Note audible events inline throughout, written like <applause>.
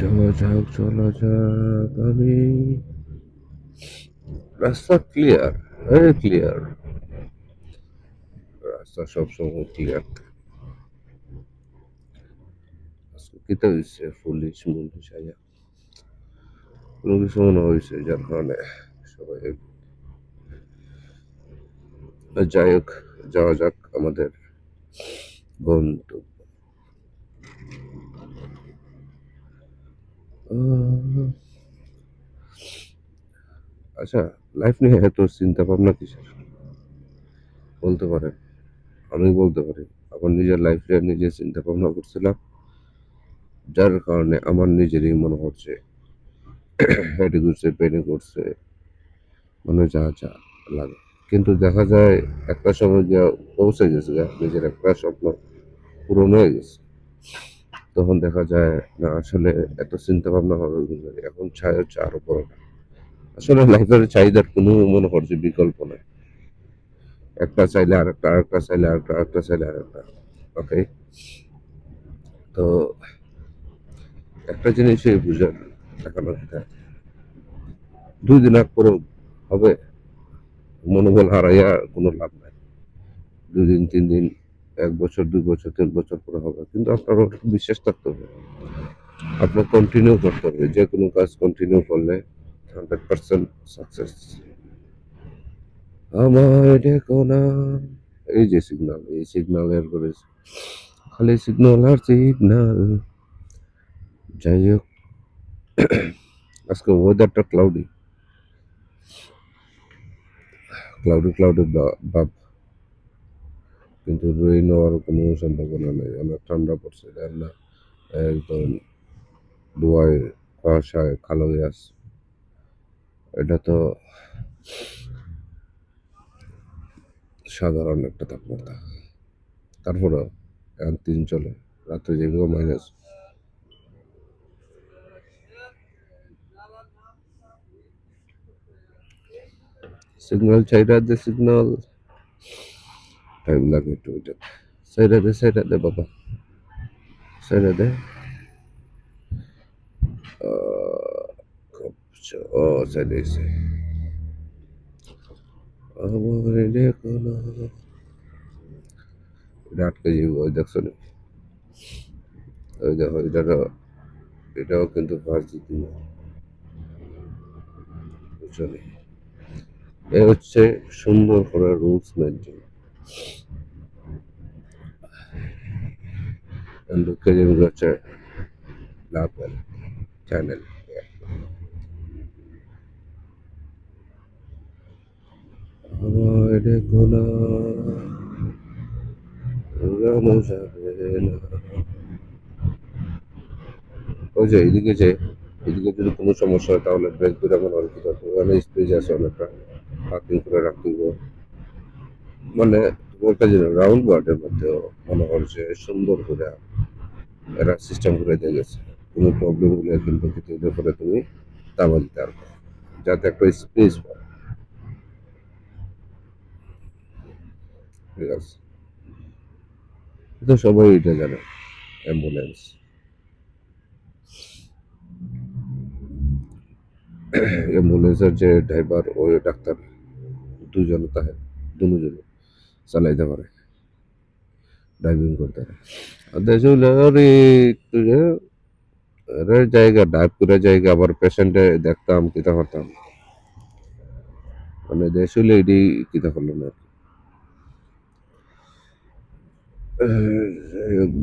চলা যাক চলা যাক আমি। রাস্তা ক্লিয়ার ভেরি ক্লিয়ার রাস্তা সবসময় ক্লিয়ার কিতা হয়েছে আয়া কোনো কিছু মনে হয়েছে যার কারণে সবাই যাই হোক, যাওয়া যাক আমাদের গন্তব্য। আচ্ছা লাইফ নিয়ে এত চিন্তা ভাবনা কিসের? বলতে পারেন। আমি বলতে পারি, আমার নিজের লাইফ নিয়ে নিজে চিন্তা ভাবনা করছিলাম, যার কারণে আমার নিজেরই মনে হচ্ছে হেডে ঘুরছে পেনে করছে মানে যা যা লাগে। কিন্তু দেখা যায়, একটা সময় গিয়ে পৌঁছে গেছে নিজের একটা স্বপ্ন পূরণ হয়ে গেছে। তখন দেখা যায়, না, আসলে এত চিন্তা ভাবনা হবে এখন চাই হচ্ছে আরও বড়। আসলে লাইফের চাহিদার কোনো, মনে করছে বিকল্প নাই। একটা চাইলে আরেকটা আরেকটা চাইলে আর আরেকটা আরেকটা চাইলে আর একটা ওকে তো একটা জিনিসই বুঝার দেখানো দুই দিন আগ পরে হবে। মনোবল হারাইয়া কোনো লাভ নাই। দুই দিন, তিন দিন এক বছর, দুই বছর, তিন বছর পরে হবে। কিন্তু আপনার ওটা বিশ্বাস থাকতে হবে। আপনার কন্টিনিউ করতে হবে। যে কোনো কাজ কন্টিনিউ করলে হান্ড্রেড পার্সেন্ট সাকসেস আমার দেখো না। এই যে সিগনাল এই সিগনাল এর করে খালি সিগনাল আর সিগনাল যাই হোক, আজকে ওয়েদারটা ক্লাউডি ক্লাউডি ক্লাউডি ভাব কিন্তু রেইন হওয়ার কোনো সম্ভাবনা নেই। অনেক ঠান্ডা পড়ছে না, একদম ধোয়ায় কুয়াশায় কালো হয়ে আসছে এটা তো সাধারণ একটা তাপমাত্রা। তারপরে এখন তিন চলে, রাত্রে যেগুলো মাইনাস সিগন্যাল চাইরা দে সিগন্যাল টাইম লাগে একটু ওইটা। সাইডা দে সাইডা দে বাবা। সাইডা দে। ও সাইডে এসে আমার দেখো না এটা আটকে যাব, ওই দেখছ না? ওই দেখো, এটারও, এটাও কিন্তু ফার্স্ট দিতে বুঝছ এ হচ্ছে সুন্দর করে রুলস মেনটেন ঢুকে যেগুলো হচ্ছে লাভ চ্যানেল আমার দেখো উড়ানো যাবে না ওই যে এদিকে যে এদিকে যদি কোনো সমস্যা হয় তাহলে ব্রেক ধরে মনে হয় কোথাও স্পেস আছে অনেকটা। পার্কিং করে রাখতে। মানে তোমার জিনিস রাউন্ড বার্ডের মধ্যেও মনে হচ্ছে সুন্দর করে এরা সিস্টেম করে দিয়ে গেছে। কোনো প্রবলেম হলে কিন্তু কিন্তু করে তুমি দাবা দিতে পারবে। যাতে একটা স্পেস পায়। ঠিক আছে। তো সবাই এটা জানে অ্যাম্বুলেন্স অ্যাম্বুলেন্সের যে ড্রাইভার ও ডাক্তার দুজনে তাহে দুজনে চালাইতে পারে। ড্রাইভিং করতে পারে। আর দেশে জায়গা ডাইভ করে জায়গা, আবার পেশেন্টে দেখতাম, কিতা করতাম। মানে দেশ হলে এটি কিতা করল না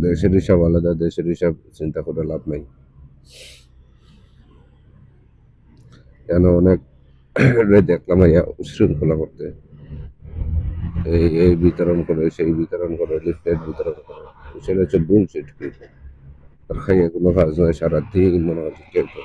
দেশের হিসাব আলাদা, দেশের হিসাব চিন্তা করে লাভ নাই। কেন অনেক দেখলাম ইয়া উশৃঙ্খলা করতে। এই এই বিতরণ করে, সেই বিতরণ করে, লিফলেট বিতরণ করে। সেটা হচ্ছে বুলশিট কোনো কাজ নয় সারা দিন মনে হচ্ছে কেউ তো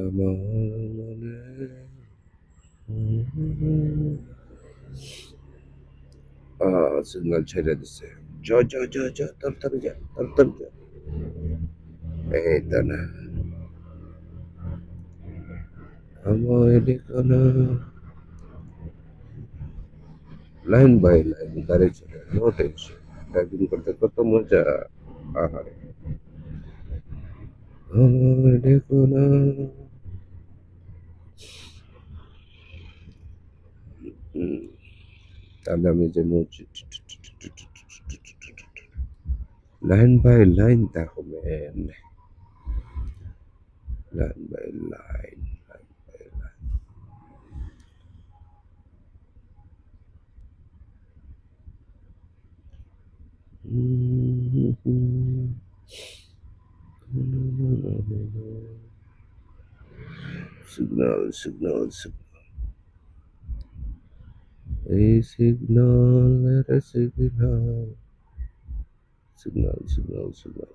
আমার মনে Aa, Sinan Çeredisi. Co co co co. Tabii tabii co. Tabii tabii co. Ito na. Amoy ko na. Line by line. Diretso na. No tension. Diving करते करते मज़ा आ रहा है। Amoy ko na. তাহলে আমি যে লাইন বাই লাইন দেখো man line by line line by line A signal, let a signal. Signal, signal, signal.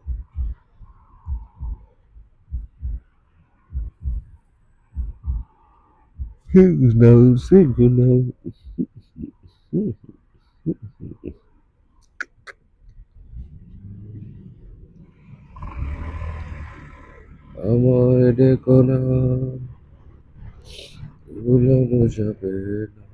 Who's Signal, signal. আমার ডেকোনা ভুলানো যাবে না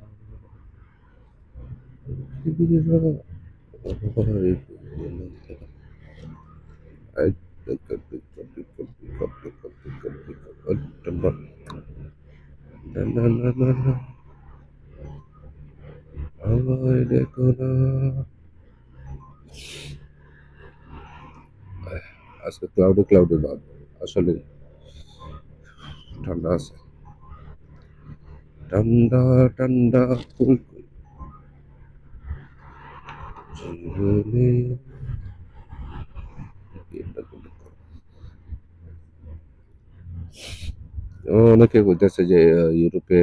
আমায় ডেকো না আজকে ক্লাউডে ক্লাউডে ভাব আসলে ঠান্ডা আছে। ঠান্ডা ঠান্ডা কুল অনেকে কইতেছে যে ইউরোপে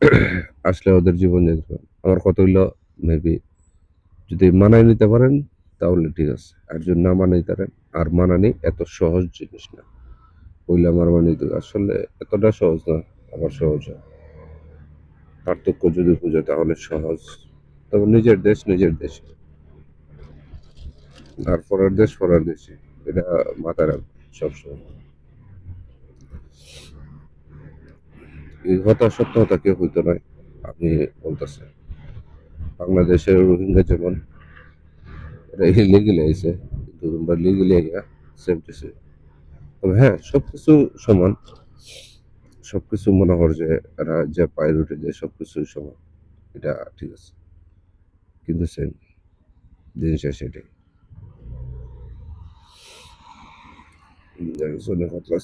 <coughs> আসলে ওদের জীবন যেরকম আমার কথা হইল মেবি যদি মানায় নিতে পারেন, তাহলে ঠিক আছে। আর যদি না মানাই পারেন, আর মানানি এত সহজ জিনিস না। পইলা আমার মানে আসলে এতটা সহজ না, আবার সহজ পার্থক্য যদি খুঁজে তাহলে সহজ। তবে নিজের দেশ নিজের দেশে। আর পরের দেশ পরের দেশে। এটা মাথায় রাখবে সবসময়। কথা সত্য কথা কেউ হইতো নয় আপনি বলতেছে বাংলাদেশের রোহিঙ্গা যেমন এটা ইলিগেলি আইছে, কিন্তু তোমরা লিগেলি আইয়া সেম টু সেম তবে হ্যাঁ সবকিছু সমান। সবকিছু মনে কর যে, এরা যে পায়ের উঠে যে সবকিছু সমান। এটা ঠিক আছে। কিন্তু সেম জিনিসটা সেটাই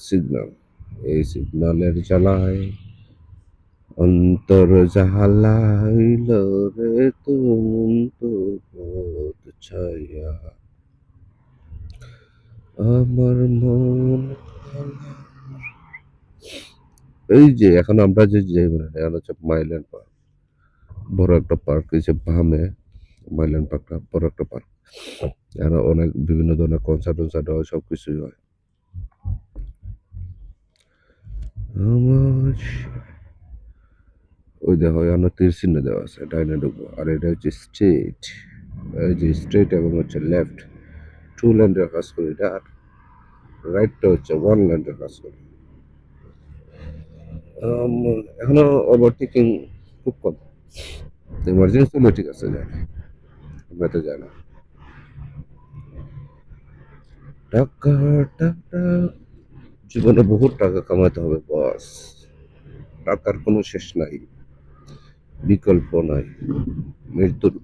সিগনাল। এই সিগনালের জ্বালায় অন্তর জাহালাইল রে তুম ছায়া। আমার মন এই যে, এখন আমরা যে যে মানে হচ্ছে মাইল্যান্ড পার্ক বড় একটা পার্ক এই যে বামে মাইল্যান্ড পার্কটা বড় একটা পার্ক এখানে অনেক বিভিন্ন ধরনের কনসার্ট টনসার্ট হয় সব কিছুই হয় ওই দেখো, এখানে তীর চিহ্ন দেওয়া আছে, ডাইনে ঢুকবো। আর এটা হচ্ছে স্ট্রেট এই যে স্ট্রেট এবং হচ্ছে লেফট টু ল্যান্ডের কাজ করি, এটা আর রাইটটা হচ্ছে ওয়ান ল্যান্ডের কাজ করি। এখনও ওভারটেকিং খুব কম। ইমার্জেন্সি হলে ঠিক আছে যায় এমনিতে যায় না টাকা টাকা। জীবনে বহুত টাকা কামাতে হবে বস টাকার কোনো শেষ নাই, বিকল্প নাই, মৃত্যুর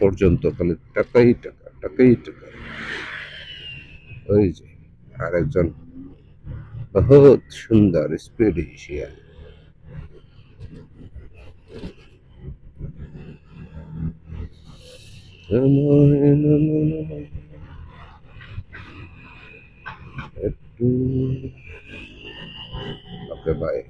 পর্যন্ত খালি টাকাই টাকা টাকাই টাকা। ওই যে আরেকজন বহুত সুন্দর স্পিড এশিয়া একটু ওকে বাই